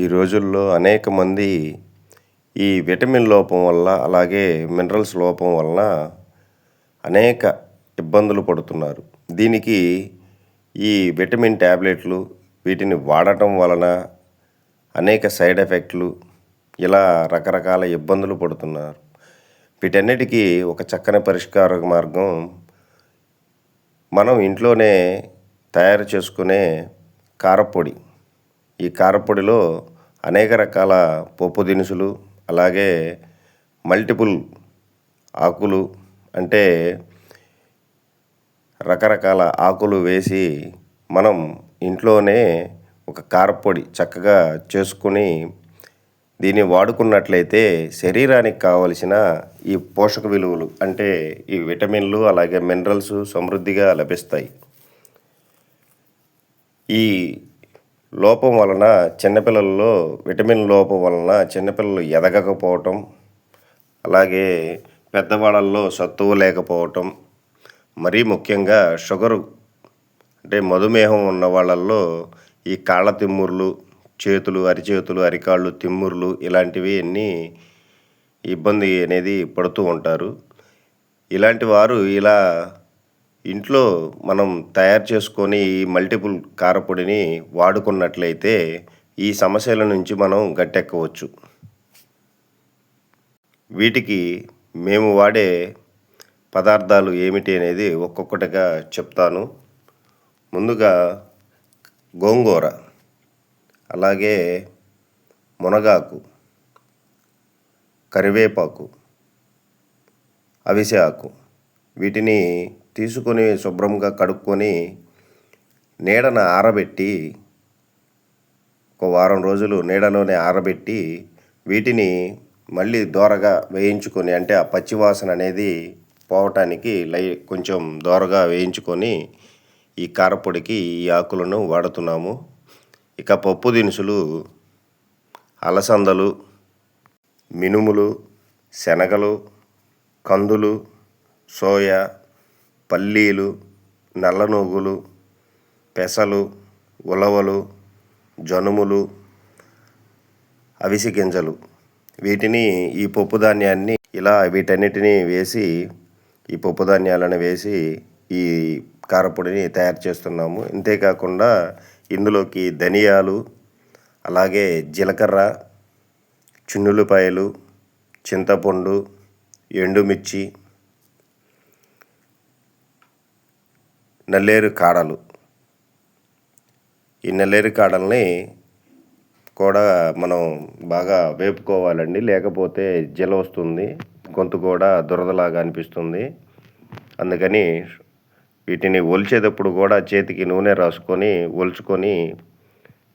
ఈ రోజుల్లో అనేక మంది ఈ విటమిన్ లోపం వల్ల అలాగే మినరల్స్ లోపం వలన అనేక ఇబ్బందులు పడుతున్నారు. దీనికి ఈ విటమిన్ ట్యాబ్లెట్లు వీటిని వాడటం వలన అనేక సైడ్ ఎఫెక్ట్లు ఇలా రకరకాల ఇబ్బందులు పడుతున్నారు. వీటన్నిటికీ ఒక చక్కని పరిష్కార మార్గం మనం ఇంట్లోనే తయారు చేసుకునే కారపొడి. ఈ కారపొడిలో అనేక రకాల పప్పు దినుసులు అలాగే మల్టిపుల్ ఆకులు అంటే రకరకాల ఆకులు వేసి మనం ఇంట్లోనే ఒక కారపొడి చక్కగా చేసుకుని దీన్ని వాడుకున్నట్లయితే శరీరానికి కావలసిన ఈ పోషక విలువలు అంటే ఈ విటమిన్లు అలాగే మినరల్స్ సమృద్ధిగా లభిస్తాయి. ఈ లోపం వలన చిన్నపిల్లల్లో విటమిన్ లోపం వలన చిన్నపిల్లలు ఎదగకపోవటం అలాగే పెద్దవాళ్ళల్లో సత్తువు లేకపోవటం మరీ ముఖ్యంగా షుగరు అంటే మధుమేహం ఉన్న వాళ్ళల్లో ఈ కాళ్ళ తిమ్ముర్లు చేతులు అరిచేతులు అరికాళ్ళు తిమ్ముర్లు ఇలాంటివి అన్నీ ఇబ్బంది అనేది పడుతూ ఉంటారు. ఇలాంటి వారు ఇలా ఇంట్లో మనం తయారు చేసుకొని ఈ మల్టిపుల్ కారపొడిని వాడుకున్నట్లయితే ఈ సమస్యల నుంచి మనం గట్టెక్కవచ్చు. వీటికి మేము వాడే పదార్థాలు ఏమిటి అనేది ఒక్కొక్కటిగా చెప్తాను. ముందుగా గోంగూర అలాగే మునగాకు కరివేపాకు అవిసె ఆకు. వీటిని తీసుకొని శుభ్రంగా కడుక్కొని నీడన ఆరబెట్టి ఒక వారం రోజులు నీడలోనే ఆరబెట్టి వీటిని మళ్ళీ దోరగా వేయించుకొని అంటే ఆ పచ్చివాసన అనేది పోవటానికి లై కొంచెం దోరగా వేయించుకొని ఈ కారపొడికి ఈ ఆకులను వాడుతున్నాము. ఇక పప్పు దినుసులు అలసందలు మినుములు శనగలు కందులు సోయా పల్లీలు నల్ల నువ్వులు పెసలు ఉలవలు జనుములు అవిసి గింజలు. వీటిని ఈ పప్పు ధాన్యాన్ని ఇలా వీటన్నిటిని వేసి ఈ పప్పు ధాన్యాలను వేసి ఈ కారపొడిని తయారు చేస్తున్నాము. ఇంతేకాకుండా ఇందులోకి ధనియాలు అలాగే జీలకర్ర చున్నులపాయలు చింతపండు ఎండుమిర్చి నల్లేరు కాడలు. ఈ నల్లేరు కాడల్ని కూడా మనం బాగా వేపుకోవాలండి. లేకపోతే జల వస్తుంది. గొంతు కూడా దురదలాగా అనిపిస్తుంది. అందుకని వీటిని ఒలిచేటప్పుడు కూడా చేతికి నూనె రాసుకొని ఒలుచుకొని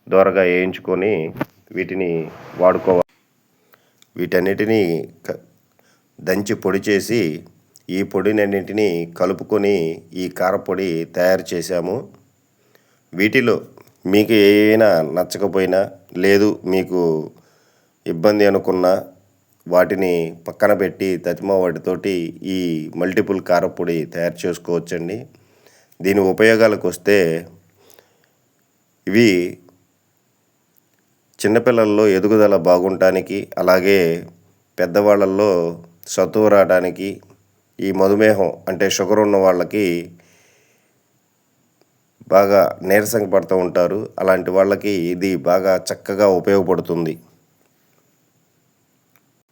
దోరగా వేయించుకొని వీటిని వాడుకోవాలి. వీటన్నిటినీ దంచి పొడి చేసి ఈ పొడినన్నింటినీ కలుపుకొని ఈ కారపొడి తయారు చేశాము. వీటిలో మీకు ఏమైనా నచ్చకపోయినా లేదు మీకు ఇబ్బంది అనుకున్న వాటిని పక్కన పెట్టి తతిమా వాటితోటి ఈ మల్టిపుల్ కారపొడి తయారు చేసుకోవచ్చండి. దీని ఉపయోగాలకు వస్తే ఇవి చిన్నపిల్లల్లో ఎదుగుదల బాగుండటానికి అలాగే పెద్దవాళ్ళల్లో సత్తువు రావడానికి ఈ మధుమేహం అంటే షుగర్ ఉన్న వాళ్ళకి బాగా నీరసంగా పడుతూ ఉంటారు. అలాంటి వాళ్ళకి ఇది బాగా చక్కగా ఉపయోగపడుతుంది.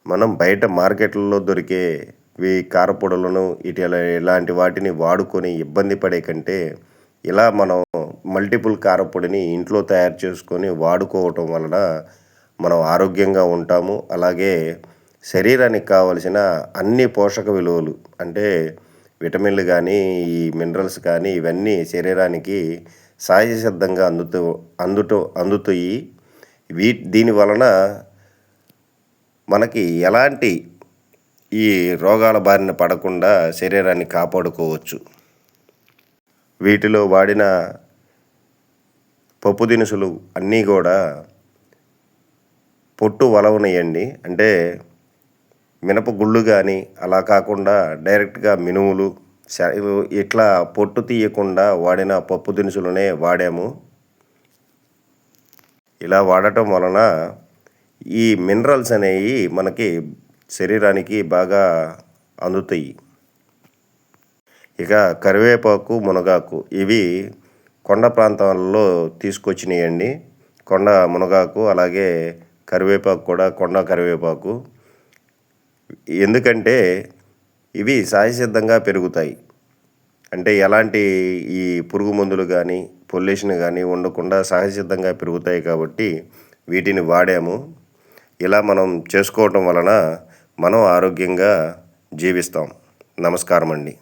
మనం బయట మార్కెట్లలో దొరికే ఈ కారపొడులను ఇటు ఇలాంటి వాటిని వాడుకొని ఇబ్బంది పడే కంటే ఇలా మనం మల్టిపుల్ కారపొడిని ఇంట్లో తయారు చేసుకొని వాడుకోవటం వలన మనం ఆరోగ్యంగా ఉంటాము. అలాగే శరీరానికి కావలసిన అన్ని పోషక విలువలు అంటే విటమిన్లు కానీ ఈ మినరల్స్ కానీ ఇవన్నీ శరీరానికి సహజసిద్ధంగా అందుతూ అందుతూ అందుతాయి వీ దీని వలన మనకి ఎలాంటి ఈ రోగాల బారిన పడకుండా శరీరాన్ని కాపాడుకోవచ్చు. వీటిలో వాడిన పప్పు దినుసులు అన్నీ కూడా పొట్టు వలవనియండి. అంటే మినప గుళ్ళు కానీ అలా కాకుండా డైరెక్ట్గా మినుములు ఇట్లా పొట్టు తీయకుండా వాడిన పప్పు దినుసులనే వాడాము. ఇలా వాడటం వలన ఈ మినరల్స్ అనేవి మనకి శరీరానికి బాగా అందుతాయి. ఇక కరివేపాకు మునగాకు ఇవి కొండ ప్రాంతాలలో తీసుకొచ్చినాయండి. కొండ మునగాకు అలాగే కరివేపాకు కూడా కొండ కరివేపాకు. ఎందుకంటే ఇవి సహజసిద్ధంగా పెరుగుతాయి. అంటే ఎలాంటి ఈ పురుగు మందులు కానీ పొల్యూషన్ కానీ ఉండకుండా సహజసిద్ధంగా పెరుగుతాయి కాబట్టి వీటిని వాడాము. ఇలా మనం చేసుకోవటం వలన మనం ఆరోగ్యంగా జీవిస్తాం. నమస్కారం అండి